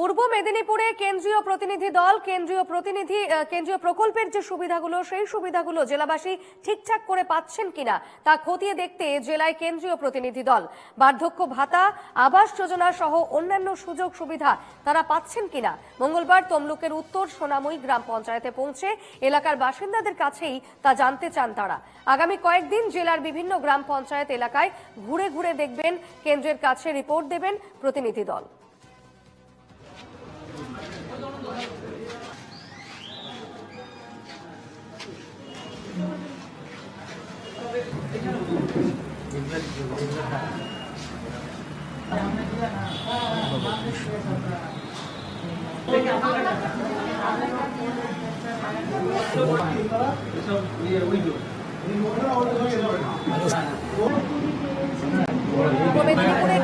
পূর্ব মেদিনীপুরে কেন্দ্রীয় প্রতিনিধি দল, কেন্দ্রীয় প্রতিনিধি কেন্দ্রীয় প্রকল্পের যে সুবিধাগুলো, সেই সুবিধাগুলো জেলাবাসী ঠিকঠাক করে পাচ্ছেন কিনা তা খতিয়ে দেখতে জেলায় কেন্দ্রীয় প্রতিনিধি দল। বার্ধক্য ভাতা, আবাস যোজনা সহ অন্যান্য সুযোগ সুবিধা তারা পাচ্ছেন কিনা? মঙ্গলবার তমলুকের উত্তর সোনাময়ী গ্রাম পঞ্চায়েতে পৌঁছে এলাকার বাসিন্দাদের কাছেই তা জানতে চান তারা। আগামী কয়েকদিন জেলার বিভিন্ন গ্রাম পঞ্চায়েত এলাকায় ঘুরে ঘুরে দেখবেন, কেন্দ্রের কাছে রিপোর্ট দেবেন প্রতিনিধি দল। পূর্ব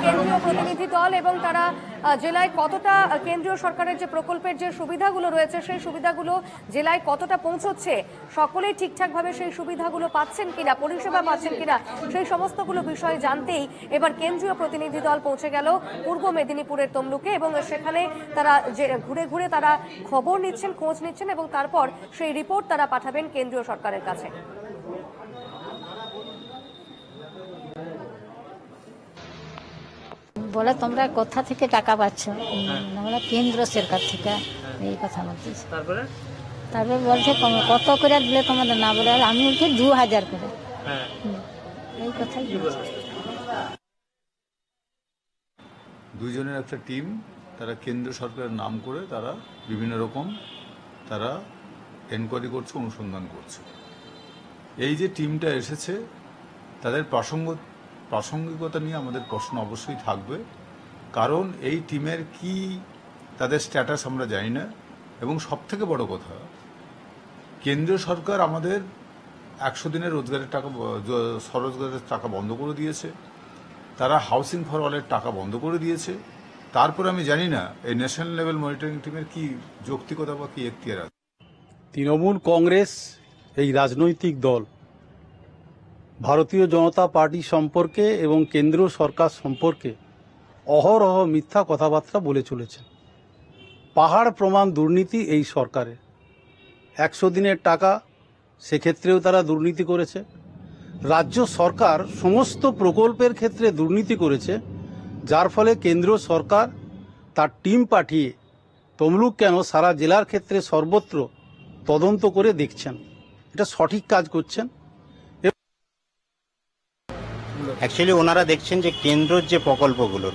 কেন্দ্রীয় দল এবং তারা জেলায় কতটা কেন্দ্রীয় সরকারের যে প্রকল্পের যে সুবিধাগুলো রয়েছে, সেই সুবিধাগুলো জেলায় কতটা পৌঁছচ্ছে, সকলেই ঠিকঠাকভাবে সেই সুবিধাগুলো পাচ্ছেন কিনা, পরিষেবা পাচ্ছেন কিনা, সেই সমস্তগুলো বিষয় জানতেই এবার কেন্দ্রীয় প্রতিনিধি দল পৌঁছে গেল পূর্ব মেদিনীপুরের তমলুকে এবং সেখানে তারা যে, ঘুরে ঘুরে তারা খবর নিচ্ছেন, খোঁজ নিচ্ছেন এবং তারপর সেই রিপোর্ট তারা পাঠাবেন কেন্দ্রীয় সরকারের কাছে। বলে তোমরা কোথা থেকে টাকা পাচ্ছ? আমরা কেন্দ্র সরকার থেকে এই কথা বলতেছি। তারপরে? তারপর বলছে কত করে দিলে তোমাদের না বলে? আমি বলছি দু হাজার করে। হ্যাঁ। এই কথাই দুইজনের একটা টিম তারা কেন্দ্র সরকারের নাম করে তারা বিভিন্ন রকম তারা এনকোয়ারি করছে অনুসন্ধান করছে। এই যে টিমটা এসেছে তাদের প্রাসঙ্গ প্রাসঙ্গিকতা নিয়ে আমাদের প্রশ্ন অবশ্যই থাকবে। কারণ এই টিমের কি তাদের স্ট্যাটাস আমরা জানি না। এবং সবথেকে বড় কথা, কেন্দ্রীয় সরকার আমাদের একশো দিনের রোজগারের টাকা স্বরোজগারের টাকা বন্ধ করে দিয়েছে। তারা হাউসিং ফর অলের টাকা বন্ধ করে দিয়েছে। তারপর আমি জানি না, এই ন্যাশনাল লেভেল মনিটরিং টিমের কি যৌক্তিকতা বা কি এখতিয়ার আছে? তৃণমূল কংগ্রেস, এই রাজনৈতিক দল ভারতীয় জনতা পার্টি সম্পর্কে এবং কেন্দ্র সরকার সম্পর্কে অহরহ মিথ্যা কথাবার্তা বলে চলেছে। পাহাড় প্রমাণ দুর্নীতি এই সরকারের একশো দিনের টাকা, সেক্ষেত্রেও তারা দুর্নীতি করেছে। রাজ্য সরকার সমস্ত প্রকল্পের ক্ষেত্রে দুর্নীতি করেছে, যার ফলে কেন্দ্র সরকার তার টিম পাঠিয়ে তমলুক কেন সারা জেলার ক্ষেত্রে সর্বত্র তদন্ত করে দেখছেন। এটা সঠিক কাজ করছেন। অ্যাকচুয়ালি ওনারা দেখছেন যে কেন্দ্রের যে প্রকল্পগুলো,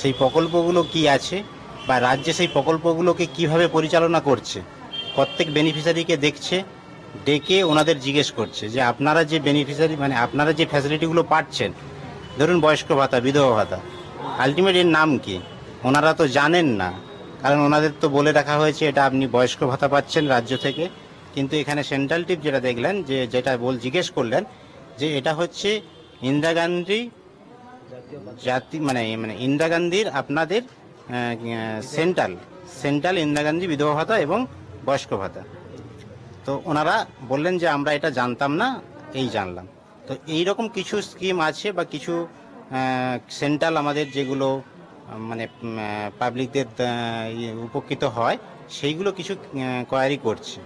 সেই প্রকল্পগুলো কি আছে বা রাজ্যে সেই প্রকল্পগুলোকে কীভাবে পরিচালনা করছে, প্রত্যেক বেনিফিশিয়ারিকে দেখছে, ডেকে ওনাদের জিজ্ঞেস করছে যে আপনারা যে বেনিফিশিয়ারি মানে আপনারা যে ফ্যাসিলিটিগুলো পাচ্ছেন, ধরুন বয়স্ক ভাতা, বিধবা ভাতা আলটিমেট এর নাম কি? ওনারা তো জানেন না, কারণ ওনাদের তো বলে রাখা হয়েছে এটা আপনি বয়স্ক ভাতা পাচ্ছেন রাজ্য থেকে, কিন্তু এখানে সেন্ট্রাল টিপ যেটা দেখলেন, যে যেটা বল, জিজ্ঞেস করলেন যে এটা হচ্ছে ইন্দিরা গান্ধী জাতি মানে মানে ইন্দিরা গান্ধীর আপনাদের সেন্ট্রাল সেন্ট্রাল ইন্দিরা গান্ধী বিধবা ভাতা এবং বয়স্ক ভাতা। তো ওনারা বললেন যে আমরা এটা জানতাম না, এই জানলাম। তো এই রকম কিছু স্কিম আছে বা কিছু সেন্ট্রাল আমাদের যেগুলো মানে পাবলিকদের উপকৃত হয়, সেইগুলো কিছু কোয়ারি করছে।